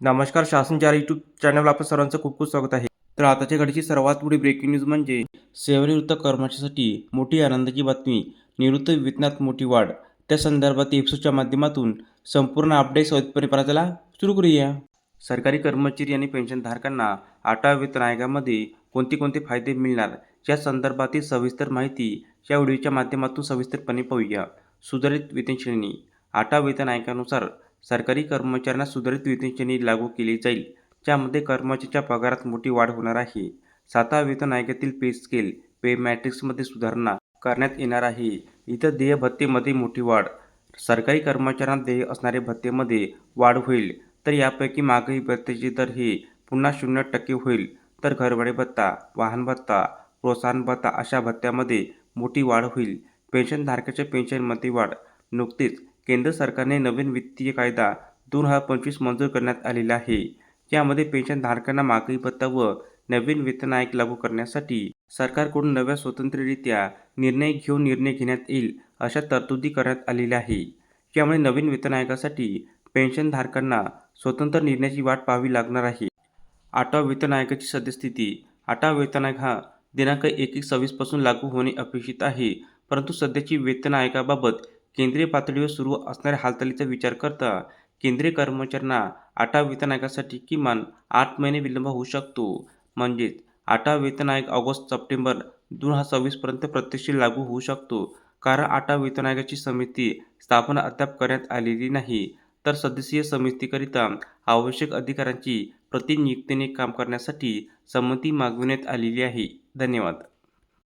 नमस्कार शासनचार यूट्यूब चॅनलवर आपलं सर्वांचं खूप खूप स्वागत आहे. तर आताच्या घडीची सर्वात मोठी ब्रेकिंग न्यूज म्हणजे सेवानिवृत्त कर्मचाऱ्यांसाठी मोठी आनंदाची बातमी निवृत्त वेतनात मोठी वाढ. त्या संदर्भात एपिसोडच्या माध्यमातून संपूर्ण अपडेट परिपराला पाहण्याला सुरू करूया. सरकारी कर्मचारी आणि पेन्शनधारकांना आठव्या वेतन आयोगामध्ये कोणते कोणते फायदे मिळणार या संदर्भातील सविस्तर माहिती या व्हिडिओच्या माध्यमातून सविस्तरपणे पाहूया. सुधारित वेतन श्रेणी आठव्या वेतन आयोगानुसार सरकारी कर्मचाऱ्यांना सुधारित वेतनश्रेणी लागू केली जाईल. ज्यामध्ये कर्मचाऱ्याच्या पगारात मोठी वाढ होणार आहे. सातवा वेतन आयोगातील पे स्केल पे मॅट्रिक्समध्ये सुधारणा करण्यात येणार आहे. इथं देय भत्तेमध्ये मोठी वाढ. सरकारी कर्मचाऱ्यांना देय असणारे भत्तेमध्ये वाढ होईल. तर यापैकी मागही भत्तेचे दर हे पुन्हा शून्य टक्के होईल. तर घरभाडे भत्ता वाहन भत्ता प्रोत्साहन भत्ता अशा भत्त्यामध्ये मोठी वाढ होईल. पेन्शनधारकाच्या पेन्शनमध्ये वाढ. नुकतेच केंद्र सरकारने नवीन वित्तीय कायदा दोन हजार पंचवीस मंजूर करण्यात आलेला आहे. यामध्ये पेन्शनधारकांना मागणी भत्ता व नवीन वेतन आयोग लागू करण्यासाठी सरकारकडून नव्या स्वतंत्ररित्या निर्णय घेऊन निर्णय घेण्यात येईल अशा तरतुदी करण्यात आलेल्या आहे. यामुळे नवीन वेतन आयोगासाठी पेन्शनधारकांना स्वतंत्र निर्णयाची वाट पाहावी लागणार आहे. आठवा वेतन आयोगाची सद्यस्थिती. आठवा वेतन आयोग हा दिनांक एक एक सव्वीसपासून लागू होणे अपेक्षित आहे परंतु सध्याची वेतन आयोगाबाबत केंद्रीय पातळीवर सुरू असणाऱ्या हालचालीचा विचार करता केंद्रीय कर्मचाऱ्यांना आठा वेतन आयोगासाठी किमान आठ महिने विलंब होऊ शकतो. म्हणजेच आठा वेतन आयोग ऑगस्ट सप्टेंबर दोन हजार सव्वीसपर्यंत प्रत्यक्ष लागू होऊ शकतो कारण आठा वेतन आयोगाची समिती स्थापना अद्याप करण्यात आलेली नाही. तर सदस्यीय समितीकरिता आवश्यक अधिकारांची प्रतिनियुक्तीने काम करण्यासाठी संमती मागविण्यात आलेली आहे. धन्यवाद.